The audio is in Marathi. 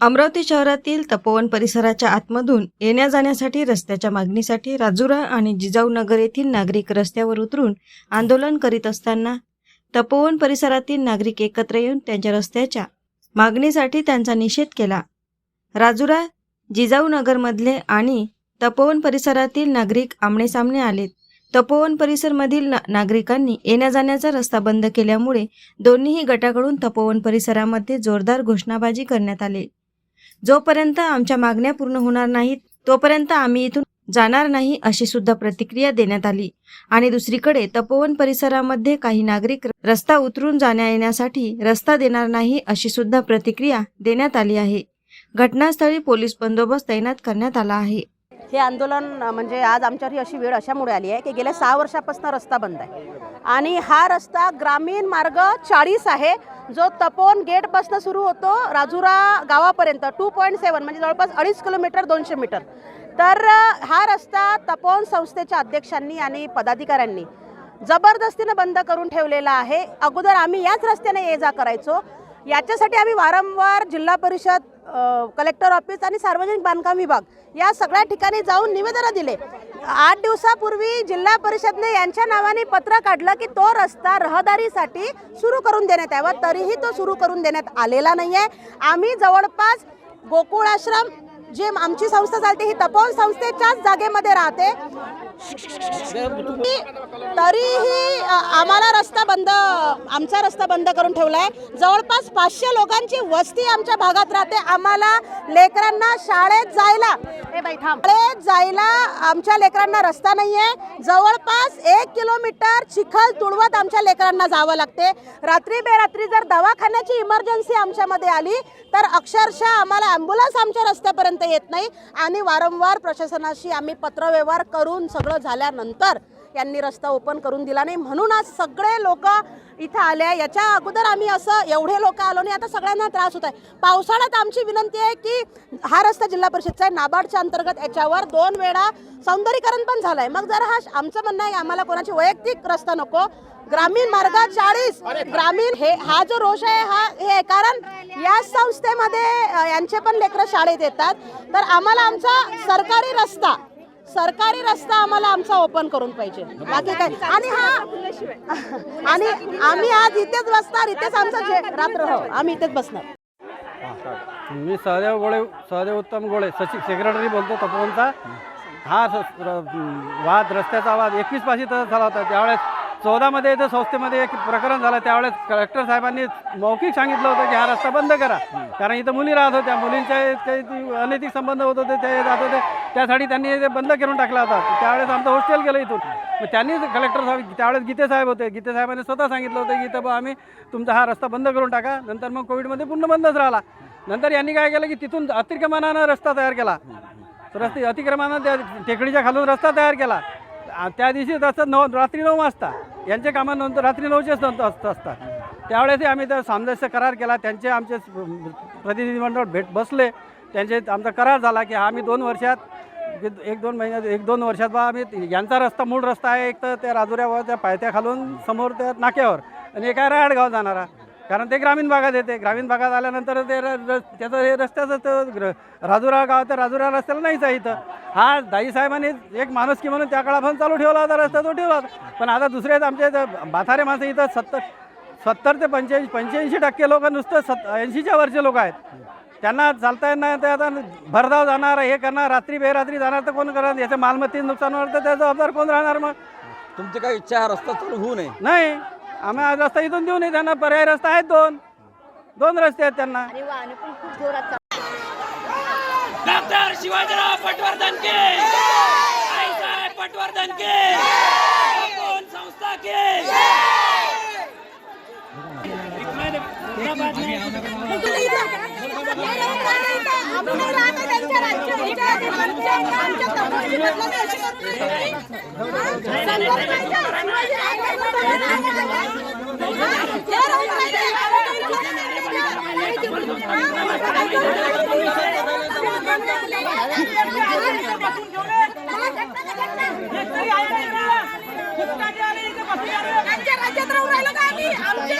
अमरावती शहरातील तपोवन परिसराच्या आतमधून येण्या जाण्यासाठी रस्त्याच्या मागणीसाठी राजुरा आणि जिजाऊ नगर येथील नागरिक रस्त्यावर उतरून आंदोलन करीत असताना तपोवन परिसरातील नागरिक एकत्र येऊन त्यांच्या रस्त्याच्या मागणीसाठी त्यांचा निषेध केला. राजुरा जिजाऊ नगरमधले आणि तपोवन परिसरातील नागरिक आमनेसामने आलेत तपोवन परिसरमधील ना नागरिकांनी येण्या जाण्याचा रस्ता बंद केल्यामुळे दोन्हीही गटाकडून तपोवन परिसरामध्ये जोरदार घोषणाबाजी करण्यात आली. जोपर्यंत आमच्या मागण्या पूर्ण होणार नाहीत तोपर्यंत आम्ही इथून जाणार नाही अशी सुद्धा प्रतिक्रिया देण्यात आली. आणि दुसरीकडे तपोवन परिसरामध्ये काही नागरिक रस्ता उतरून जाण्या येण्यासाठी रस्ता देणार नाही अशी सुद्धा प्रतिक्रिया देण्यात आली आहे. घटनास्थळी पोलीस बंदोबस्त तैनात करण्यात आला आहे. हे आंदोलन म्हणजे आज आमच्यावर ही अशी वेळ अशामुळे आली आहे की गेल्या सहा वर्षापासून रस्ता बंद आहे. आणि हा रस्ता ग्रामीण मार्ग चाळीस आहे. जो तपोन गेटपासून सुरू होतो राजुरा गावापर्यंत टू पॉईंट सेवन म्हणजे जवळपास अडीच किलोमीटर दोनशे मीटर. तर हा रस्ता तपोन संस्थेच्या अध्यक्षांनी आणि पदाधिकाऱ्यांनी जबरदस्तीनं बंद करून ठेवलेला आहे. अगोदर आम्ही याच रस्त्याने ये जा करायचो. याच्यासाठी आम्ही वारंवार जिल्हा परिषद कलेक्टर ऑफिस आणि सार्वजनिक बांधकाम विभाग या सगळ्या ठिकाणी जाऊन निवेदनं दिले. आठ दिवसापूर्वी जिल्हा परिषदने यांच्या नावाने पत्र काढलं की तो रस्ता रहदारीसाठी सुरू करून देण्यात यावा. तरीही तो सुरू करून देण्यात आलेला नाही आहे आम्ही जवळपास गोकुळ आश्रम जे आमची संस्था चालते ही तपोवन संस्थेच्याच जागेमध्ये राहते. तरीही आम्हाला रस्ता बंद आमचा रस्ता बंद करून ठेवला आहे जवळपास पाचशे लोकांची वस्ती आमच्या भागात राहते. आम्हाला लेकरांना शाळेत जायला शाळेत जायला आमच्या लेकरांना रस्ता नाही आहे जवळपास एक किलोमीटर चिखल तुडवत आमच्या लेकरांना जावं लागते. रात्री बेरात्री जर दवाखान्याची इमर्जन्सी आमच्यामध्ये आली तर अक्षरशः आम्हाला ॲम्ब्युलन्स आमच्या रस्त्यापर्यंत येत नाही. आणि वारंवार प्रशासनाशी आम्ही पत्रव्यवहार करून सगळं झाल्यानंतर यांनी रस्ता ओपन करून दिला नाही. म्हणून आज सगळे लोक इथं आले याच्या अगोदर आम्ही असं एवढे लोक आलो नाही. आता सगळ्यांना त्रास होत आहे. पावसाळ्यात आमची विनंती आहे की हा रस्ता जिल्हा परिषदचा आहे. नाबार्डच्या अंतर्गत याच्यावर दोन वेळा सौंदर्यीकरण पण झालं आहे मग जर हा आमचं म्हणणं आहे आम्हाला कोणाची वैयक्तिक रस्ता नको. ग्रामीण मार्गात चाळीस. ग्रामीण हे हा जो रोष आहे हा हे आहे. कारण या संस्थेमध्ये यांचे पण लेकरं शाळेत येतात. तर आम्हाला आमचा सरकारी रस्ता सरकारी रस्ता आम्हाला आमचा ओपन करून पाहिजे. बाकी काय? आणि हा आणि आम्ही आज इथेच बसणार इथेच आमचं रात्र हो आम्ही इथेच बसणार. मी सहदेव गोळे सहदेव उत्तम गोळे सचिव सेक्रेटरी बोलतो तपोवनचा. हा वाद रस्त्याचा वाद एकवीस पाशी तर झाला होता. त्यावेळेस चौदामध्ये इथं संस्थेमध्ये एक प्रकरण झालं. त्यावेळेस कलेक्टर साहेबांनी मौखिक सांगितलं होतं की हा रस्ता बंद करा. कारण इथं मुली राहत होत्या. मुलींच्या काही अनैतिक संबंध होत होते ते जात होते. त्यासाठी त्यांनी ते बंद करून टाकला होता त्यावेळेस आमचं हॉस्टेल गेलं इथून. मग त्यांनी कलेक्टर साहेब त्यावेळेस गीते साहेब होते. गीते साहेबांनी स्वतः सांगितलं होतं की इथं आम्ही तुमचा हा रस्ता बंद करून टाका नंतर मग कोविडमध्ये पूर्ण बंदच राहिला. नंतर यांनी काय केलं की तिथून अतिक्रमणानं रस्ता तयार केला. रस्ते अतिक्रमणानं त्या टेकडीच्या खालून रस्ता तयार केला. त्या दिवशी रस्ता नऊ रात्री नऊ वाजता यांचे कामानंतर रात्री नऊचेच नंतर असतात. त्यावेळेसही आम्ही तर सामंजस्य करार केला. त्यांचे आमचे प्रतिनिधिमंडळ भेट बसले. त्यांचे आमचा करार झाला की आम्ही दोन वर्षात एक- एक दोन महिन्यात एक दोन वर्षात बा आम्ही यांचा रस्ता मूळ रस्ता आहे एक तर त्या राजुऱ्यावर त्या पायथ्या खालून समोर त्या नाक्यावर. आणि एका रायडगाव जाणारा. कारण ते ग्रामीण भागात येते. ग्रामीण भागात आल्यानंतर ते र- र- त्याचं हे रस्त्याचं तर ग्र- राजुरा गाव तर राजुरा रस्त्याला नाहीच आहे इथं. हा दाई साहेबांनी एक माणुसकी म्हणून त्या काळापासून चालू ठेवला होता रस्ता तो ठेवला होता. पण आता दुसरे आमचे इथं बाथारे माणसं इथं सत्तर सत्तर ते पंच्याऐंशी पंच्याऐंशी टक्के लोक नुसतं सत् ऐंशीच्या वरचे लोक आहेत. त्यांना चालता येत नाही ते आता भरधाव जाणार हे करणार रात्री बेरात्री जाणार तर कोण करणार? याच्या मालमत्तेचं नुकसान होणार तर त्याचा जबाबदार कोण राहणार मग? तुमची काय इच्छा आहे हा रस्ता चालू होऊ नये. नाही. आम्ही आज रस्ता इथून देऊ नये त्यांना पर्याय रस्ता आहेत दोन. दोन रस्ते आहेत त्यांना. डॉक्टर शिवाजीराव पटवर्धन के. आईसाहेब पटवर्धन के. तपोवन संस्था के. राज्यात राहून राहिलो का आम्ही?